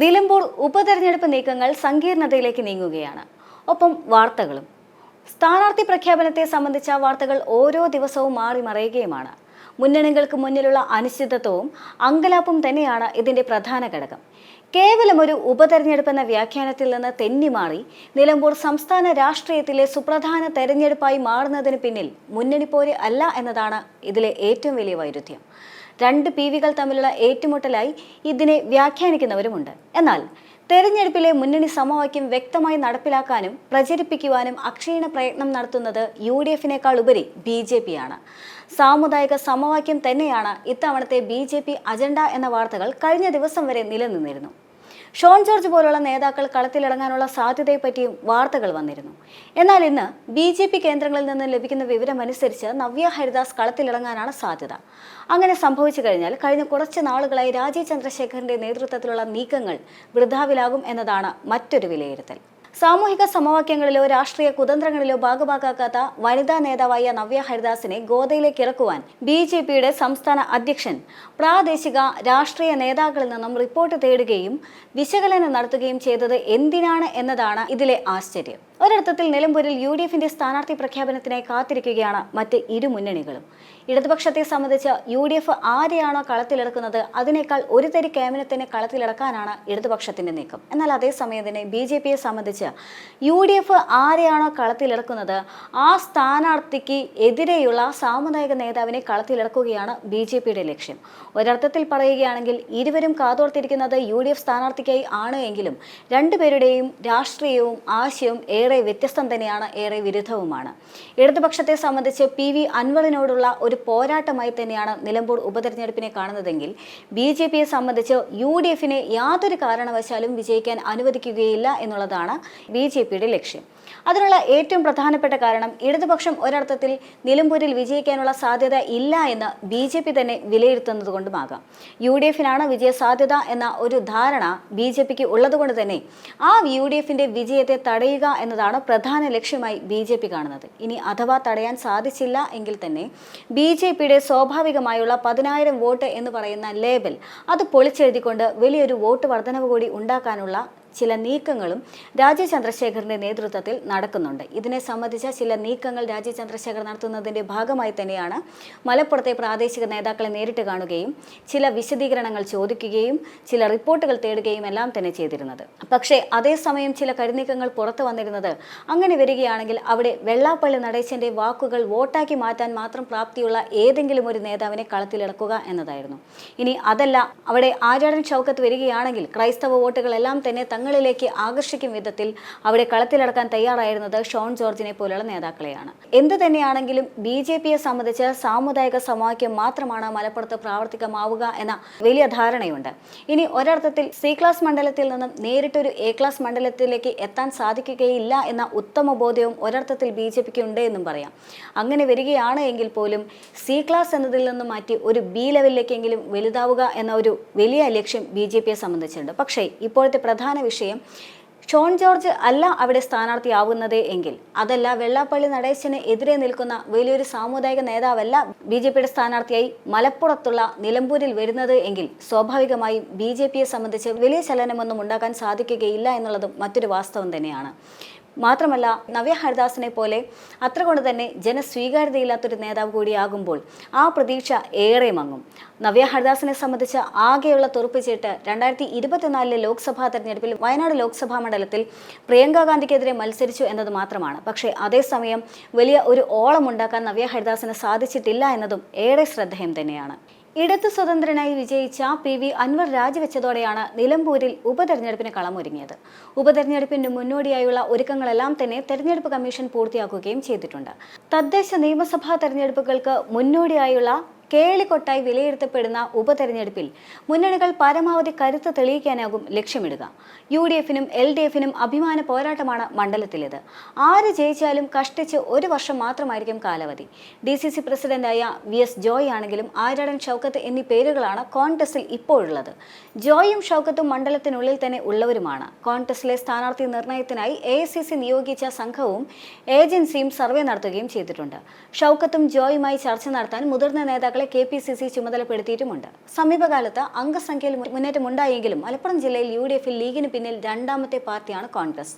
നിലമ്പൂർ ഉപതെരഞ്ഞെടുപ്പ് നീക്കങ്ങൾ സങ്കീർണതയിലേക്ക് നീങ്ങുകയാണ്. ഒപ്പം വാർത്തകളും. സ്ഥാനാർത്ഥി പ്രഖ്യാപനത്തെ സംബന്ധിച്ച വാർത്തകൾ ഓരോ ദിവസവും മാറി മറയുകയുമാണ്. മുന്നണികൾക്ക് മുന്നിലുള്ള അനിശ്ചിതത്വവും അങ്കലാപ്പും തന്നെയാണ് ഇതിന്റെ പ്രധാന ഘടകം. കേവലം ഒരു ഉപതെരഞ്ഞെടുപ്പ് എന്ന വ്യാഖ്യാനത്തിൽ നിന്ന് തെന്നിമാറി നിലമ്പൂർ സംസ്ഥാന രാഷ്ട്രീയത്തിലെ സുപ്രധാന തെരഞ്ഞെടുപ്പായി മാറുന്നതിന് പിന്നിൽ മുന്നണി പോലെ അല്ല എന്നതാണ് ഇതിലെ ഏറ്റവും വലിയ വൈരുദ്ധ്യം. രണ്ട് പി വികൾ തമ്മിലുള്ള ഏറ്റുമുട്ടലായി ഇതിനെ വ്യാഖ്യാനിക്കുന്നവരുമുണ്ട്. എന്നാൽ തെരഞ്ഞെടുപ്പിലെ മുന്നണി സമവാക്യം വ്യക്തമായി നടപ്പിലാക്കാനും പ്രചരിപ്പിക്കുവാനും അക്ഷീണ പ്രയത്നം നടത്തുന്നത് യു ഡി എഫിനേക്കാൾ ഉപരി ബി ജെ പി ആണ് സാമുദായിക സമവാക്യം തന്നെയാണ് ഇത്തവണത്തെ ബി ജെ പി അജണ്ട എന്ന വാർത്തകൾ കഴിഞ്ഞ ദിവസം വരെ നിലനിന്നിരുന്നു. ഷോൺ ജോർജ് പോലുള്ള നേതാക്കൾ കളത്തിലിറങ്ങാനുള്ള സാധ്യതയെപ്പറ്റിയും വാർത്തകൾ വന്നിരുന്നു. എന്നാൽ ഇന്ന് ബി ജെ പി കേന്ദ്രങ്ങളിൽ നിന്ന് ലഭിക്കുന്ന വിവരമനുസരിച്ച് നവ്യ ഹരിദാസ് കളത്തിലിറങ്ങാനാണ് സാധ്യത. അങ്ങനെ സംഭവിച്ചു കഴിഞ്ഞാൽ കഴിഞ്ഞ കുറച്ച് നാളുകളായി രാജീവ് ചന്ദ്രശേഖറിന്റെ നേതൃത്വത്തിലുള്ള നീക്കങ്ങൾ വൃഥാവിലാകും എന്നതാണ് മറ്റൊരു വിലയിരുത്തൽ. സാമൂഹിക സമവാക്യങ്ങളിലോ രാഷ്ട്രീയ കുതന്ത്രങ്ങളിലോ ഭാഗഭാക്കാക്കാത്ത വനിതാ നേതാവായ നവ്യ ഹരിദാസിനെ ഗോദയിലേക്ക് ഇറക്കുവാൻ ബി ജെ പിയുടെ സംസ്ഥാന അധ്യക്ഷൻ പ്രാദേശിക രാഷ്ട്രീയ നേതാക്കളിൽ നിന്നും റിപ്പോർട്ട് തേടുകയും വിശകലനം നടത്തുകയും ചെയ്തത് എന്തിനാണ് എന്നതാണ് ഇതിലെ ആശ്ചര്യം. ഒരർത്ഥത്തിൽ നിലമ്പൂരിൽ യു ഡി എഫിന്റെ സ്ഥാനാർത്ഥി പ്രഖ്യാപനത്തിനായി കാത്തിരിക്കുകയാണ് മറ്റ് ഇരു മുന്നണികളും. ഇടതുപക്ഷത്തെ സംബന്ധിച്ച് യു ഡി എഫ് ആരെയാണോ കളത്തിലിറക്കുന്നത് അതിനേക്കാൾ ഒരു തരി കേമനത്തിനെ കളത്തിലിറക്കാനാണ് ഇടതുപക്ഷത്തിന്റെ നീക്കം. എന്നാൽ അതേസമയം തന്നെ ബി ജെ പിയെ സംബന്ധിച്ച് യു ഡി എഫ് ആരെയാണോ കളത്തിലിറക്കുന്നത് ആ സ്ഥാനാർത്ഥിക്ക് എതിരെയുള്ള സാമുദായിക നേതാവിനെ കളത്തിലിറക്കുകയാണ് ബി ജെ പിയുടെ ലക്ഷ്യം. ഒരർത്ഥത്തിൽ പറയുകയാണെങ്കിൽ ഇരുവരും കാതോർത്തിരിക്കുന്നത് യു ഡി എഫ് സ്ഥാനാർത്ഥിക്കായി ആണ് എങ്കിലും രണ്ടുപേരുടെയും രാഷ്ട്രീയവും ആശയവും ഏറെ വ്യത്യസ്തം തന്നെയാണ് ഏറെ വിരുദ്ധവുമാണ്. ഇടതുപക്ഷത്തെ സംബന്ധിച്ച് പി വി അൻവറിനോടുള്ള ഒരു പോരാട്ടമായി തന്നെയാണ് നിലമ്പൂർ ഉപതെരഞ്ഞെടുപ്പിനെ കാണുന്നതെങ്കിൽ ബി ജെ പിയെ സംബന്ധിച്ച് യു ഡി എഫിനെ യാതൊരു കാരണവശാലും വിജയിക്കാൻ അനുവദിക്കുകയില്ല എന്നുള്ളതാണ് ബി ജെ പിയുടെ ലക്ഷ്യം. അതിനുള്ള ഏറ്റവും പ്രധാനപ്പെട്ട കാരണം ഇടതുപക്ഷം ഒരർത്ഥത്തിൽ നിലമ്പൂരിൽ വിജയിക്കാനുള്ള സാധ്യത ഇല്ല എന്ന് ബി ജെ പി തന്നെ വിലയിരുത്തുന്നത് കൊണ്ടുമാകാം യു ഡി എഫിനാണ് വിജയ സാധ്യത എന്ന ഒരു ധാരണ ബി ജെ പിക്ക് ഉള്ളതുകൊണ്ട് തന്നെ ആ യു ഡി എഫിന്റെ വിജയത്തെ തടയുക എന്നതാണ് പ്രധാന ലക്ഷ്യമായി ബി ജെ പി കാണുന്നത്. ഇനി അഥവാ തടയാൻ സാധിച്ചില്ല എങ്കിൽ തന്നെ ബി ജെ പിയുടെ സ്വാഭാവികമായുള്ള പതിനായിരം വോട്ട് എന്ന് പറയുന്ന ലേബൽ അത് പൊളിച്ചെഴുതിക്കൊണ്ട് വലിയൊരു വോട്ട് വർധനവ് കൂടി ഉണ്ടാക്കാനുള്ള ചില നീക്കങ്ങളും രാജീവ് നേതൃത്വത്തിൽ നടക്കുന്നുണ്ട്. ഇതിനെ സംബന്ധിച്ച ചില നീക്കങ്ങൾ രാജീവ് ചന്ദ്രശേഖർ നടത്തുന്നതിന്റെ ഭാഗമായി തന്നെയാണ് മലപ്പുറത്തെ പ്രാദേശിക നേതാക്കളെ നേരിട്ട് കാണുകയും ചില വിശദീകരണങ്ങൾ ചോദിക്കുകയും ചില റിപ്പോർട്ടുകൾ തേടുകയും എല്ലാം തന്നെ ചെയ്തിരുന്നത്. പക്ഷേ അതേസമയം ചില കരുനീക്കങ്ങൾ പുറത്തു വന്നിരുന്നത് അങ്ങനെ വരികയാണെങ്കിൽ അവിടെ വെള്ളാപ്പള്ളി നടേശന്റെ വാക്കുകൾ വോട്ടാക്കി മാറ്റാൻ മാത്രം പ്രാപ്തിയുള്ള ഏതെങ്കിലും ഒരു നേതാവിനെ കളത്തിലിറക്കുക എന്നതായിരുന്നു. ഇനി അതല്ല അവിടെ ആചാരൻ ചൗക്കത്ത് വരികയാണെങ്കിൽ ക്രൈസ്തവ വോട്ടുകളെല്ലാം തന്നെ തങ്ങളിലേക്ക് ആകർഷിക്കും വിധത്തിൽ അവിടെ കളത്തിലിറക്കാൻ തയ്യാറായിരുന്നത് ഷോൺ ജോർജിനെ പോലുള്ള നേതാക്കളെയാണ്. എന്ത് തന്നെയാണെങ്കിലും ബി ജെ പിയെ സംബന്ധിച്ച് സാമുദായിക സമവാക്യം മാത്രമാണ് മലപ്പുറത്ത് പ്രാവർത്തികമാവുക എന്ന വലിയ ധാരണയുണ്ട്. ഇനി ഒരർത്ഥത്തിൽ സി ക്ലാസ് മണ്ഡലത്തിൽ നിന്നും നേരിട്ടൊരു എ ക്ലാസ് മണ്ഡലത്തിലേക്ക് എത്താൻ സാധിക്കുകയില്ല എന്ന ഉത്തമ ബോധ്യവും ഒരർത്ഥത്തിൽ ബി ജെ പിക്ക് ഉണ്ട് എന്നും പറയാം. അങ്ങനെ വരികയാണ് എങ്കിൽ പോലും സി ക്ലാസ് എന്നതിൽ നിന്നും മാറ്റി ഒരു ബി ലെവലിലേക്കെങ്കിലും വലുതാവുക എന്ന ഒരു വലിയ ലക്ഷ്യം ബി ജെ പിയെ സംബന്ധിച്ചിട്ടുണ്ട്. പക്ഷേ ഇപ്പോഴത്തെ പ്രധാന വിഷയം. ഷോൺ ജോർജ് അല്ല അവിടെ സ്ഥാനാർത്ഥിയാവുന്നത് എങ്കിൽ. അതല്ല വെള്ളാപ്പള്ളി നടേശന് എതിരെ നിൽക്കുന്ന വലിയൊരു സാമുദായിക നേതാവല്ല ബി ജെ പിയുടെ സ്ഥാനാർത്ഥിയായി മലപ്പുറത്തുള്ള നിലമ്പൂരിൽ വരുന്നത് എങ്കിൽ സ്വാഭാവികമായും ബി ജെ പിയെ സംബന്ധിച്ച് വലിയ ചലനമൊന്നും ഉണ്ടാക്കാൻ സാധിക്കുകയില്ല എന്നുള്ളതും മറ്റൊരു വാസ്തവം തന്നെയാണ്. മാത്രമല്ല നവ്യ ഹരിദാസിനെ പോലെ അത്ര കൊണ്ട് തന്നെ ജനസ്വീകാര്യതയില്ലാത്തൊരു നേതാവ് കൂടിയാകുമ്പോൾ ആ പ്രതീക്ഷ ഏറെ മങ്ങും. നവ്യ ഹരിദാസിനെ സംബന്ധിച്ച് ആകെയുള്ള തുറപ്പിച്ചിട്ട് രണ്ടായിരത്തി ഇരുപത്തിനാലിലെ ലോക്സഭാ തെരഞ്ഞെടുപ്പിൽ വയനാട് ലോക്സഭാ മണ്ഡലത്തിൽ പ്രിയങ്ക ഗാന്ധിക്കെതിരെ മത്സരിച്ചു എന്നത് മാത്രമാണ്. പക്ഷേ അതേസമയം വലിയ ഒരു ഓളമുണ്ടാക്കാൻ നവ്യ ഹരിദാസിന് സാധിച്ചിട്ടില്ല എന്നതും ഏറെ ശ്രദ്ധേയം തന്നെയാണ്. ഇടത് സ്വതന്ത്രനായി വിജയിച്ച പി വി അൻവർ രാജിവെച്ചതോടെയാണ് നിലമ്പൂരിൽ ഉപതെരഞ്ഞെടുപ്പിന് കളമൊരുങ്ങിയത്. ഉപതെരഞ്ഞെടുപ്പിന് മുന്നോടിയായുള്ള ഒരുക്കങ്ങളെല്ലാം തന്നെ തെരഞ്ഞെടുപ്പ് കമ്മീഷൻ പൂർത്തിയാക്കുകയും ചെയ്തിട്ടുണ്ട്. തദ്ദേശ നിയമസഭാ തെരഞ്ഞെടുപ്പുകൾക്ക് മുന്നോടിയായുള്ള കേളിക്കൊട്ടായി വിലയിരുത്തപ്പെടുന്ന ഉപതെരഞ്ഞെടുപ്പിൽ മുന്നണികൾ പരമാവധി കരുത്ത് തെളിയിക്കാനാകും ലക്ഷ്യമിടുക. യു ഡി എഫിനും എൽ ഡി എഫിനും അഭിമാന പോരാട്ടമാണ് മണ്ഡലത്തിലേത്. ആര് ജയിച്ചാലും കഷ്ടിച്ച് ഒരു വർഷം മാത്രമായിരിക്കും കാലാവധി. ഡി സി സി പ്രസിഡന്റായ വി എസ് ജോയ് ആണെങ്കിലും ആരാടൻ ഷൗക്കത്ത് എന്നീ പേരുകളാണ് കോൺഗ്രസിൽ ഇപ്പോഴുള്ളത്. ജോയും ഷൗക്കത്തും മണ്ഡലത്തിനുള്ളിൽ തന്നെ ഉള്ളവരുമാണ്. കോൺഗ്രസിലെ സ്ഥാനാർത്ഥി നിർണയത്തിനായി എ നിയോഗിച്ച സംഘവും ഏജൻസിയും സർവേ നടത്തുകയും ചെയ്തിട്ടുണ്ട്. ഷൗക്കത്തും ജോയുമായി ചർച്ച നടത്താൻ മുതിർന്ന നേതാക്കളെ നേതാക്കളെ കെ പി സി സി ചുമതലപ്പെടുത്തിയിട്ടുമുണ്ട്. സമീപകാലത്ത് അംഗസംഖ്യയിൽ മുന്നേറ്റമുണ്ടായെങ്കിലും മലപ്പുറം ജില്ലയിൽ യു ഡി എഫിൽ ലീഗിന് പിന്നിൽ രണ്ടാമത്തെ പാർട്ടിയാണ് കോൺഗ്രസ്.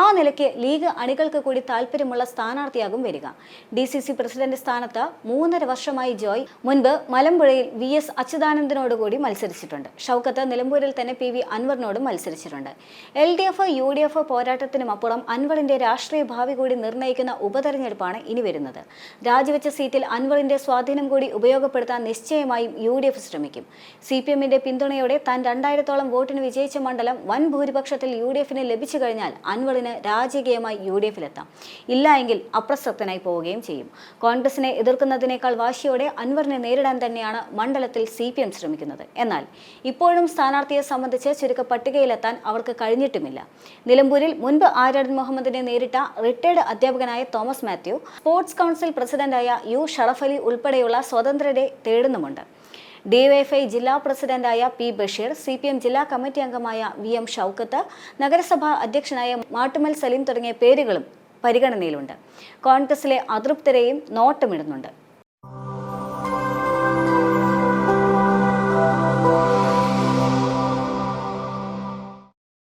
ആ നിലയ്ക്ക് ലീഗ് അണികൾക്ക് കൂടി താല്പര്യമുള്ള സ്ഥാനാർത്ഥിയാകും വരിക. ഡി സി സി പ്രസിഡന്റ് സ്ഥാനത്ത് മൂന്നര വർഷമായി ജോയ് മുൻപ് മലമ്പുഴയിൽ വി എസ് അച്യുതാനന്ദനോടുകൂടി മത്സരിച്ചിട്ടുണ്ട്. ഷൗക്കത്ത് നിലമ്പൂരിൽ തന്നെ പി വി അൻവറിനോടും മത്സരിച്ചിട്ടുണ്ട്. L D F U D F പോരാട്ടത്തിനും അപ്പുറം അൻവറിന്റെ രാഷ്ട്രീയ ഭാവി കൂടി നിർണയിക്കുന്ന ഉപതെരഞ്ഞെടുപ്പാണ് ഇനി വരുന്നത്. രാജിവെച്ച സീറ്റിൽ അൻവറിന്റെ സ്വാധീനം കൂടി ഉപയോഗപ്പെടുത്താൻ നിശ്ചയമായും യു ഡി എഫ് ശ്രമിക്കും. സി പി എമ്മിന്റെ പിന്തുണയോടെ താൻ രണ്ടായിരത്തോളം വോട്ടിന് വിജയിച്ച മണ്ഡലം വൻ ഭൂരിപക്ഷത്തിൽ യു ഡി എഫിന് ലഭിച്ചു കഴിഞ്ഞാൽ അൻവറിന് രാജകീയമായി യു ഡി എഫിലെത്താം. ഇല്ല എങ്കിൽ അപ്രസക്തനായി പോവുകയും ചെയ്യും. കോൺഗ്രസിനെ എതിർക്കുന്നതിനേക്കാൾ വാശിയോടെ അൻവറിനെ നേരിടാൻ തന്നെയാണ് മണ്ഡലത്തിൽ സി പി എം ശ്രമിക്കുന്നത്. എന്നാൽ ഇപ്പോഴും സ്ഥാനാർത്ഥിയെ സംബന്ധിച്ച് ചുരുക്ക പട്ടികയിലെത്താൻ അവർക്ക് കഴിഞ്ഞിട്ടുമില്ല. നിലമ്പൂരിൽ മുൻപ് ആര്യാടൻ മുഹമ്മദിനെ നേരിട്ട റിട്ടയർഡ് അധ്യാപകനായ തോമസ് മാത്യു സ്പോർട്സ് കൗൺസിൽ പ്രസിഡന്റായ യു ഷറഫ് അലി ഉൾപ്പെടെയുള്ള സ്വതന്ത്രരെ തേടുന്നുമുണ്ട് ഡിവൈഎഫ്ഐ ജില്ലാ പ്രസിഡന്റായ P Basheer C P M ജില്ലാ കമ്മിറ്റി അംഗമായ വി എം ഷൗക്കത്ത് നഗരസഭാ അധ്യക്ഷനായ മാട്ടുമൽ സലീം തുടങ്ങിയ പേരുകളും പരിഗണനയിലുണ്ട്. കോൺഗ്രസിലെ അതൃപ്തരെയും നോട്ടമിടുന്നുണ്ട്.